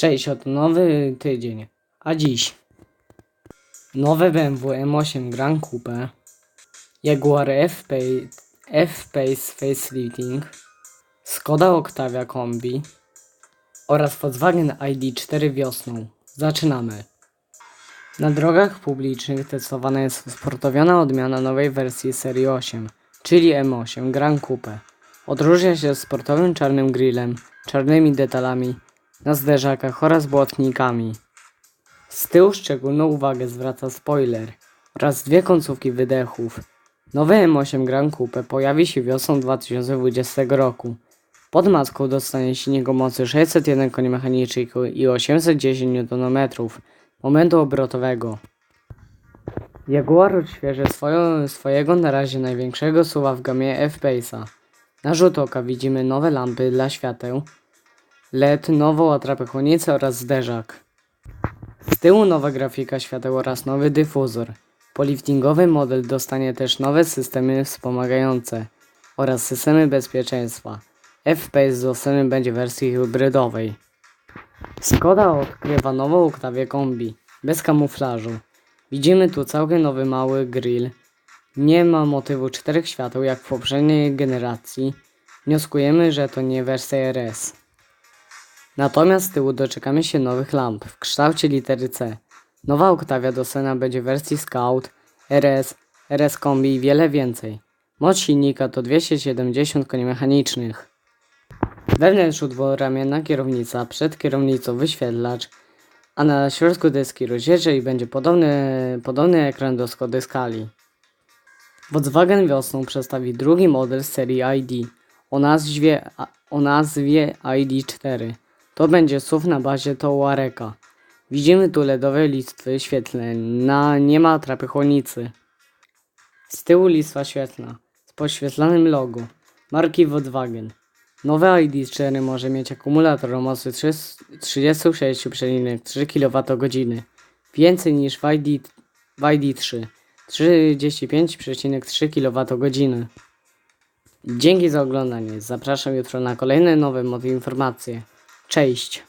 Cześć, oto nowy tydzień. A dziś nowe BMW M8 Grand Coupe, Jaguar F-Pace, Facelifting, Skoda Octavia Kombi oraz Volkswagen ID4 wiosną. Zaczynamy. Na drogach publicznych testowana jest sportowiona odmiana nowej wersji serii 8, czyli M8 Grand Coupe. Odróżnia się sportowym czarnym grillem, czarnymi detalami na zderzakach oraz błotnikami. Z tyłu szczególną uwagę zwraca spoiler oraz dwie końcówki wydechów. Nowy M8 Grand Coupe pojawi się wiosną 2020 roku. Pod maską dostanie silnik o mocy 601 koni mechanicznych i 810 Nm momentu obrotowego. Jaguar odświeży swoją, swojego na razie największego suwa w gamie F-Pace'a. Na rzut oka widzimy nowe lampy dla świateł, LED, nową atrapę chłodnicy oraz zderzak. Z tyłu nowa grafika świateł oraz nowy dyfuzor. Poliftingowy model dostanie też nowe systemy wspomagające oraz systemy bezpieczeństwa. F-Pace dostępny będzie w wersji hybrydowej. Skoda odkrywa nową Octavię Kombi, bez kamuflażu. Widzimy tu całkiem nowy mały grill. Nie ma motywu czterech świateł jak w poprzedniej generacji. Wnioskujemy, że to nie wersja RS. Natomiast z tyłu doczekamy się nowych lamp w kształcie litery C. Nowa Octavia dostępna będzie w wersji Scout, RS, RS Kombi i wiele więcej. Moc silnika to 270 koni mechanicznych. We wnętrzu dwuramienna kierownica, przed kierownicą wyświetlacz, a na środku deski rozdzielcze i będzie podobny, podobny ekran do Skody Skali. Volkswagen wiosną przedstawi drugi model serii ID o nazwie, o nazwie ID4. To będzie SUV na bazie Touarega. Widzimy tu LEDowe listwy świetlne, na nie ma trapy chłodnicy. Z tyłu listwa świetlna z podświetlanym logo marki Volkswagen. Nowe ID4 może mieć akumulator o mocy 36,3 kWh, więcej niż ID, w ID3 35,3 kWh. Dzięki za oglądanie. Zapraszam jutro na kolejne nowe mowy informacje. Cześć!